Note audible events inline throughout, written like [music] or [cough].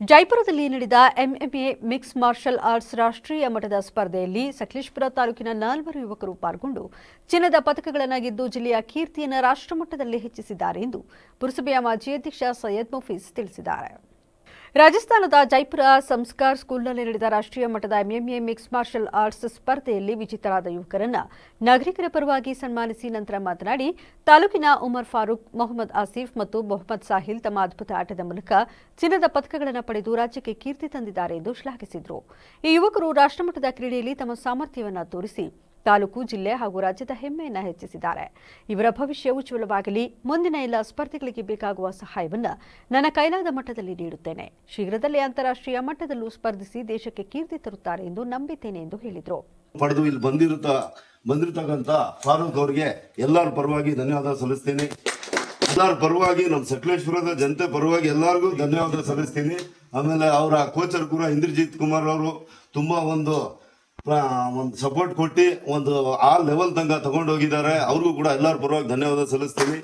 ಜೈಪುರದಲ್ಲಿ ನಡೆದ MMA mix martial arts ರಾಷ್ಟ್ರೀಯ ಮಟ್ಟದ ಸ್ಪರ್ಧೆಯಲ್ಲಿ ಸಕಲೇಶ್ಪುರ ತಾಲೂಕಿನ ನಾಲ್ವರು ಯುವಕರು ಪಾಲ್ಗೊಂಡು ಚಿನ್ನದ ಪದಕಗಳನ್ನು ಗೆದ್ದು ಜಿಲ್ಲೆಯ ಕೀರ್ತಿಯನ್ನು ರಾಷ್ಟ್ರಮಟ್ಟದಲ್ಲಿ ಹೆಚ್ಚಿಸಿದ್ದಾರೆ ಎಂದು ಪುರಸಭೆಯ ಮಾಜಿ ಅಧ್ಯಕ್ಷ ಸೈಯದ್ ಮುಫೀಸ್ ತಿಳಿಸಿದ್ದಾರೆ. ರಾಜಸ್ಥಾನದ ಜೈಪುರ ಸಂಸ್ಕಾರ್ ಸ್ಕೂಲ್ನಲ್ಲಿ ನಡೆದ ರಾಷ್ಟ್ರೀಯ ಮಟ್ಟದ ಎಂಎಂಎ ಮಿಕ್ಸ್ ಮಾರ್ಷಲ್ ಆರ್ಟ್ಸ್ ಸ್ಪರ್ಧೆಯಲ್ಲಿ ವಿಜೇತರಾದ ಯುವಕರನ್ನ ನಾಗರಿಕರ ಪರವಾಗಿ ಸನ್ಮಾನಿಸಿ ನಂತರ ಮಾತನಾಡಿ, ತಾಲೂಕಿನ ಉಮರ್ ಫಾರೂಕ್, ಮೊಹಮ್ಮದ್ ಆಸಿಫ್ ಮತ್ತು ಮೊಹಮ್ಮದ್ ಸಾಹಿಲ್ ತಮ್ಮ ಅದ್ಭುತ ಆಟದ ಮೂಲಕ ಚಿನ್ನದ ಪದಕಗಳನ್ನು ಪಡೆದು ರಾಜ್ಯಕ್ಕೆ ಕೀರ್ತಿ ತಂದಿದ್ದಾರೆ ಎಂದು ಶ್ಲಾಘಿಸಿದರು. ಈ ಯುವಕರು ರಾಷ್ಟ್ರಮಟ್ಟದ ಕ್ರೀಡೆಯಲ್ಲಿ ತಮ್ಮ ಸಾಮರ್ಥ್ಯವನ್ನು ತೋರಿಸಿ ತಾಲೂಕು, ಜಿಲ್ಲೆ ಹಾಗೂ ರಾಜ್ಯದ ಹೆಮ್ಮೆಯನ್ನ ಹೆಚ್ಚಿಸಿದ್ದಾರೆ. ಇವರ ಭವಿಷ್ಯ ಉಜ್ವಲವಾಗಲಿ ಮುಂದಿನ ಎಲ್ಲ ಸ್ಪರ್ಧೆಗಳಿಗೆ ಬೇಕಾಗುವ ಸಹಾಯವನ್ನು ನನ್ನ ಕೈಲಾದ ಮಟ್ಟದಲ್ಲಿ ನೀಡುತ್ತೇನೆ. ಶೀಘ್ರದಲ್ಲೇ ಅಂತಾರಾಷ್ಟ್ರೀಯ ಮಟ್ಟದಲ್ಲೂ ಸ್ಪರ್ಧಿಸಿ ದೇಶಕ್ಕೆ ಕೀರ್ತಿ ತರುತ್ತಾರೆ ಎಂದು ನಂಬಿದ್ದೇನೆ ಎಂದು ಹೇಳಿದರು. ಪಡೆದು ಇಲ್ಲಿ ಬಂದಿರುತ್ತ, ಬಂದಿರತಕ್ಕಂತ ಫಾರೂಕ್ ಅವರಿಗೆ ಎಲ್ಲರ ಪರವಾಗಿ ಧನ್ಯವಾದ ಸಲ್ಲಿಸ್ತೀನಿ. ಎಲ್ಲರ ಪರವಾಗಿ ನಮ್ಮ ಸಕಲೇಶ್ವರದ ಜನತೆ ಪರವಾಗಿ ಎಲ್ಲರಿಗೂ ಧನ್ಯವಾದ ಸಲ್ಲಿಸ್ತೀನಿ. ಆಮೇಲೆ ಅವರ ಕೋಚರ್ ಕೂಡ ಇಂದ್ರಜಿತ್ ಕುಮಾರ್ ಅವರು ತುಂಬಾ ಒಂದು ಒಂದು ಸಪೋರ್ಟ್ ಕೊಟ್ಟು ಒಂದು ಆ ಲೆವೆಲ್ ತನಕ ತಗೊಂಡು ಹೋಗಿದ್ದಾರೆ. ಅವ್ರಿಗೂ ಕೂಡ ಎಲ್ಲರ ಪರವಾಗಿ ಧನ್ಯವಾದ ಸಲ್ಲಿಸ್ತೀನಿ.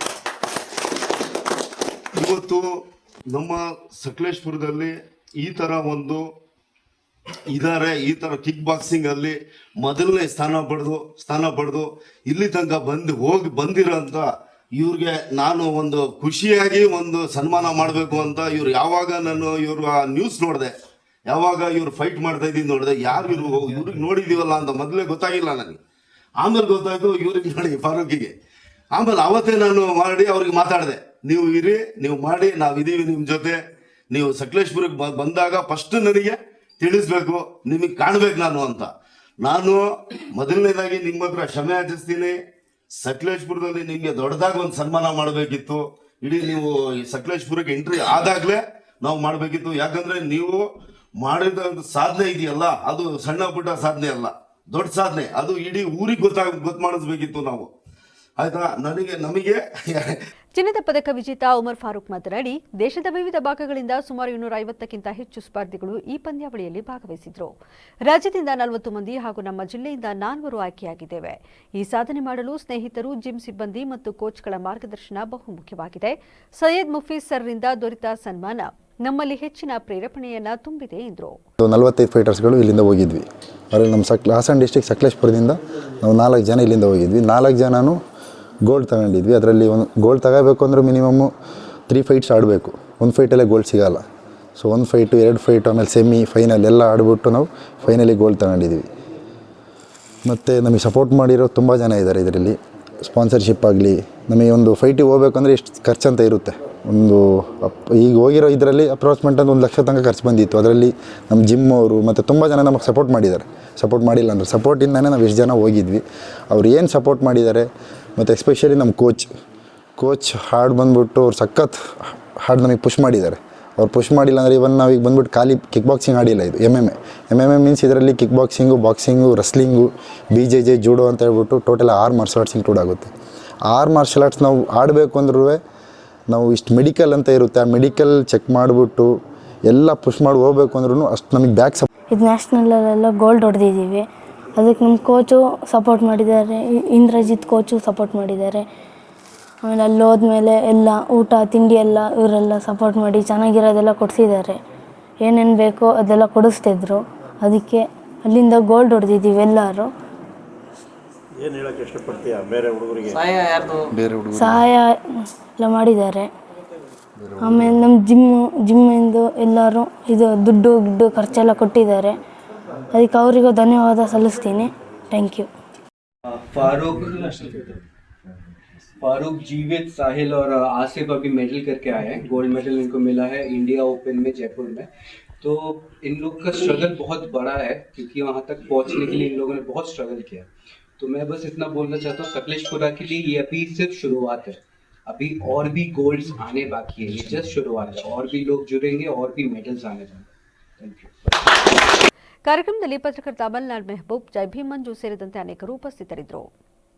ಇವತ್ತು ನಮ್ಮ ಸಕಲೇಶ್ಪುರದಲ್ಲಿ ಈ ತರ ಒಂದು ಇದಾರೆ, ಈ ತರ ಕಿಕ್ ಬಾಕ್ಸಿಂಗ್ ಅಲ್ಲಿ ಮೊದಲನೇ ಸ್ಥಾನ ಪಡೆದು ಸ್ಥಾನ ಪಡೆದು ಇಲ್ಲಿ ತನಕ ಬಂದು ಹೋಗಿ ಬಂದಿರೋಂತ ಇವ್ರಿಗೆ ನಾನು ಒಂದು ಖುಷಿಯಾಗಿ ಒಂದು ಸನ್ಮಾನ ಮಾಡಬೇಕು ಅಂತ ಇವ್ರು ಯಾವಾಗ ನಾನು ಇವ್ರ ನ್ಯೂಸ್ ನೋಡಿದೆ. ಯಾವಾಗ ಇವ್ರು ಫೈಟ್ ಮಾಡ್ತಾ ಇದ್ದೀನಿ ನೋಡಿದೆ ಯಾರು ಇವ್ರು ಇವ್ರಿಗೆ ನೋಡಿದೀವಲ್ಲ ಅಂತ ಮೊದಲೇ ಗೊತ್ತಾಗಿಲ್ಲ ನನಗೆ. ಆಮೇಲೆ ಗೊತ್ತಾಯ್ತು ಇವ್ರಿಗೆ ನೋಡಿ ಫಾರೂಕಿಗೆ. ಆಮೇಲೆ ಅವತ್ತೇ ನಾನು ಮಾಡಿ ಅವ್ರಿಗೆ ಮಾತಾಡಿದೆ. ನೀವು ಇರಿ, ನೀವು ಮಾಡಿ, ನಾವು ಇದೀವಿ ನಿಮ್ಮ ಜೊತೆ. ನೀವು ಸಕಲೇಶ್ಪುರಕ್ಕೆ ಬಂದಾಗ ಫಸ್ಟ್ ನನಗೆ ತಿಳಿಸ್ಬೇಕು, ನಿಮಗೆ ಕಾಣ್ಬೇಕು ನಾನು ಅಂತ. ನಾನು ಮೊದಲನೇದಾಗಿ ನಿಮ್ಮ ಹತ್ರ ಕ್ಷಮೆ ಆಚರಿಸ್ತೀನಿ. ಸಕಲೇಶ್ಪುರದಲ್ಲಿ ನಿಮಗೆ ದೊಡ್ಡದಾಗಿ ಒಂದು ಸನ್ಮಾನ ಮಾಡಬೇಕಿತ್ತು. ಇಡೀ ನೀವು ಸಕಲೇಶ್ಪುರಕ್ಕೆ ಎಂಟ್ರಿ ಆದಾಗ್ಲೇ ನಾವು ಮಾಡಬೇಕಿತ್ತು. ಯಾಕಂದ್ರೆ ನೀವು ಮಾಡಿದ ಸಾಧನೆ ಇದೆಯಲ್ಲ? ಅದು ಸಣ್ಣ ಪುಟ್ಟ ಸಾಧನೆ ಅಲ್ಲ. ದೊಡ್ಡ ಸಾಧನೆ. ಅದು ಇಡೀ ಊರಿಗೆ ಗೊತ್ತಾಗ ಗೊತ್ತು ಮಾಡಿಸ್ಬೇಕಿತ್ತು ನಾವು. ಆಯ್ತಾ? ನನಗೆ, ನಮಗೆ [laughs] ಚಿನ್ನದ ಪದಕ ವಿಜೇತ ಉಮರ್ ಫಾರೂಕ್ ಮಾತನಾಡಿ, ದೇಶದ ವಿವಿಧ ಭಾಗಗಳಿಂದ ಸುಮಾರು ಇನ್ನೂರ ಐವತ್ತಕ್ಕಿಂತ ಹೆಚ್ಚು ಸ್ಪರ್ಧಿಗಳು ಈ ಪಂದ್ಯಾವಳಿಯಲ್ಲಿ ಭಾಗವಹಿಸಿದ್ರು. ರಾಜ್ಯದಿಂದ ನಲವತ್ತು ಮಂದಿ ಹಾಗೂ ನಮ್ಮ ಜಿಲ್ಲೆಯಿಂದ ನಾಲ್ವರು ಆಯ್ಕೆಯಾಗಿದ್ದೇವೆ. ಈ ಸಾಧನೆ ಮಾಡಲು ಸ್ನೇಹಿತರು, ಜಿಮ್ ಸಿಬ್ಬಂದಿ ಮತ್ತು ಕೋಚ್ಗಳ ಮಾರ್ಗದರ್ಶನ ಬಹುಮುಖ್ಯವಾಗಿದೆ. ಸೈಯದ್ ಮುಫೀಸ್ ಸರ್ರಿಂದ ದೊರೆತ ಸನ್ಮಾನ. ನಮ್ಮಲ್ಲಿ ಹೆಚ್ಚಿನ ಪ್ರೇರೇಪಣೆಯನ್ನ ತುಂಬಿದೆ ಎಂದರು. ನಲವತ್ತೈದು ಫೈಟರ್ಸ್ಗಳು ಇಲ್ಲಿಂದ ಹೋಗಿದ್ವಿ. ಅದರಲ್ಲಿ ನಮ್ಮ ಸಕ್, ಹಾಸನ ಡಿಸ್ಟಿಕ್ ಸಕಲೇಶ್ಪುರದಿಂದ ನಾವು ನಾಲ್ಕು ಜನ ಇಲ್ಲಿಂದ ಹೋಗಿದ್ವಿ. ನಾಲ್ಕು ಜನನೂ ಗೋಲ್ಡ್ ತಗೊಂಡಿದ್ವಿ. ಅದರಲ್ಲಿ ಒಂದು ಗೋಲ್ಡ್ ತಗೋಬೇಕು ಅಂದರೆ ಮಿನಿಮಮ್ಮು ತ್ರೀ ಫೈಟ್ಸ್ ಆಡಬೇಕು. ಒಂದು ಫೈಟಲ್ಲೇ ಗೋಲ್ಡ್ ಸಿಗಲ್ಲ. ಸೊ ಒಂದು ಫೈಟು ಎರಡು ಫೈಟು ಆಮೇಲೆ ಸೆಮಿ ಫೈನಲ್ ಎಲ್ಲ ಆಡಿಬಿಟ್ಟು ನಾವು ಫೈನಲಿ ಗೋಲ್ಡ್ ತಗೊಂಡಿದ್ವಿ. ಮತ್ತು ನಮಗೆ ಸಪೋರ್ಟ್ ಮಾಡಿರೋ ತುಂಬ ಜನ ಇದ್ದಾರೆ ಇದರಲ್ಲಿ. ಸ್ಪಾನ್ಸರ್ಶಿಪ್ ಆಗಲಿ, ನಮಗೆ ಒಂದು ಫೈಟಿಗೆ ಹೋಗ್ಬೇಕಂದ್ರೆ ಎಷ್ಟು ಖರ್ಚಂತ ಇರುತ್ತೆ. ಒಂದು ಈಗ ಹೋಗಿರೋ ಇದರಲ್ಲಿ ಅಪ್ರಾಕ್ಸಿಮೇಟ್ ಒಂದು ಲಕ್ಷ ತನಕ ಖರ್ಚು ಬಂದಿತ್ತು. ಅದರಲ್ಲಿ ನಮ್ಮ ಜಿಮ್ ಅವರು ಮತ್ತು ತುಂಬ ಜನ ನಮಗೆ ಸಪೋರ್ಟ್ ಮಾಡಿದ್ದಾರೆ. ಸಪೋರ್ಟ್ ಮಾಡಿಲ್ಲ ಅಂದರೆ ಸಪೋರ್ಟಿಂದನೇ ನಾವು ಎಷ್ಟು ಜನ ಹೋಗಿದ್ವಿ. ಅವ್ರು ಏನು ಸಪೋರ್ಟ್ ಮಾಡಿದ್ದಾರೆ, ಮತ್ತು ಎಸ್ಪೆಷಲಿ ನಮ್ಮ ಕೋಚ್ ಕೋಚ್ ಹಾಡು ಬಂದ್ಬಿಟ್ಟು ಅವ್ರು ಸಖತ್ ಹಾಡು ನಮಗೆ ಪುಷ್ ಮಾಡಿದ್ದಾರೆ. ಅವ್ರು ಪುಷ್ ಮಾಡಿಲ್ಲ ಅಂದರೆ ಇವನ್ ನಾವೀಗ ಬಂದ್ಬಿಟ್ಟು ಖಾಲಿ ಕಿಕ್ ಬಾಕ್ಸಿಂಗ್ ಆಡಿಲ್ಲ ಇದು M M A M M A means ಇದರಲ್ಲಿ kick boxing boxing wrestling B J J judo ಅಂತ ಹೇಳ್ಬಿಟ್ಟು ಟೋಟಲ್ ಆರು ಮಾರ್ಷಲ್ ಆರ್ಟ್ಸ್ ಇನ್ಕ್ಲೂಡ್ ಆಗುತ್ತೆ. ಆರು ಮಾರ್ಷಲ್ ಆರ್ಟ್ಸ್ ನಾವು ಆಡಬೇಕು ಅಂದ್ರೂ ನಾವು ಇಷ್ಟು ಮೆಡಿಕಲ್ ಅಂತ ಇರುತ್ತೆ ಆ ಮೆಡಿಕಲ್ ಚೆಕ್ ಮಾಡಿಬಿಟ್ಟು ಎಲ್ಲ ಪುಷ್ ಮಾಡಿ ಹೋಗ್ಬೇಕು ಅಂದ್ರೂ ಅಷ್ಟು ನಮಗೆ ಬ್ಯಾಕ್ ಸಪ್ ಇದು ನ್ಯಾಷ್ನಲಲ್ಲೆಲ್ಲ ಗೋಲ್ಡ್ ಹೊಡೆದಿದ್ದೀವಿ. ಅದಕ್ಕೆ ನಮ್ಮ ಕೋಚು ಸಪೋರ್ಟ್ ಮಾಡಿದ್ದಾರೆ. ಇಂದ್ರಜಿತ್ ಕೋಚು ಸಪೋರ್ಟ್ ಮಾಡಿದ್ದಾರೆ. ಆಮೇಲೆ ಅಲ್ಲಿ ಹೋದ್ಮೇಲೆ ಎಲ್ಲ ಊಟ ತಿಂಡಿ ಎಲ್ಲ ಇವರೆಲ್ಲ ಸಪೋರ್ಟ್ ಮಾಡಿ ಚೆನ್ನಾಗಿರೋದೆಲ್ಲ ಕೊಡಿಸಿದ್ದಾರೆ. ಏನೇನು ಬೇಕೋ ಅದೆಲ್ಲ ಕೊಡಿಸ್ತಿದ್ರು. ಅದಕ್ಕೆ ಅಲ್ಲಿಂದ ಗೋಲ್ಡ್ ಹೊಡೆದಿದ್ದೀವಿ ಎಲ್ಲರೂ. ಸಹಾಯ ಎಲ್ಲ ಮಾಡಿದ್ದಾರೆ ಆಮೇಲೆ ನಮ್ಮ ಜಿಮ್ಮು ಜಿಮ್ಮಿಂದು ಎಲ್ಲರೂ ಇದು ದುಡ್ಡು ಗಿಡ್ಡು ಖರ್ಚೆಲ್ಲ ಕೊಟ್ಟಿದ್ದಾರೆ ಅದಕ್ಕೆ ಅವರಿಗೂ ಧನ್ಯವಾದ ಸಲ್ಲಿಸ್ತೀನಿ ಥ್ಯಾಂಕ್ ಯು फारूक फारूक जीवित साहिल और आसिफ अभी मेडल करके आए हैं गोल्ड मेडल इनको मिला है इंडिया ओपन में जयपुर में तो इन लोग का स्ट्रगल बहुत बड़ा है क्योंकि वहाँ तक पहुँचने के लिए इन लोगों ने बहुत स्ट्रगल किया तो मैं बस इतना बोलना चाहता हूँ सकलेशपुरा के लिए ये अभी सिर्फ शुरुआत है अभी और भी गोल्ड्स आने बाकी है ये जस्ट शुरुआत है और भी लोग जुड़ेंगे और भी मेडल्स आने वाले थैंक यू ಕಾರ್ಯಕ್ರಮದಲ್ಲಿ ಪತ್ರಕರ್ತ ಮಲ್ನಾಡ್ ಮೆಹಬೂಬ್ ಜೈ ಭೀಮ್ ಮಂಜು ಸೇರಿದಂತೆ ಅನೇಕರು ಉಪಸ್ಥಿತರಿದ್ದರು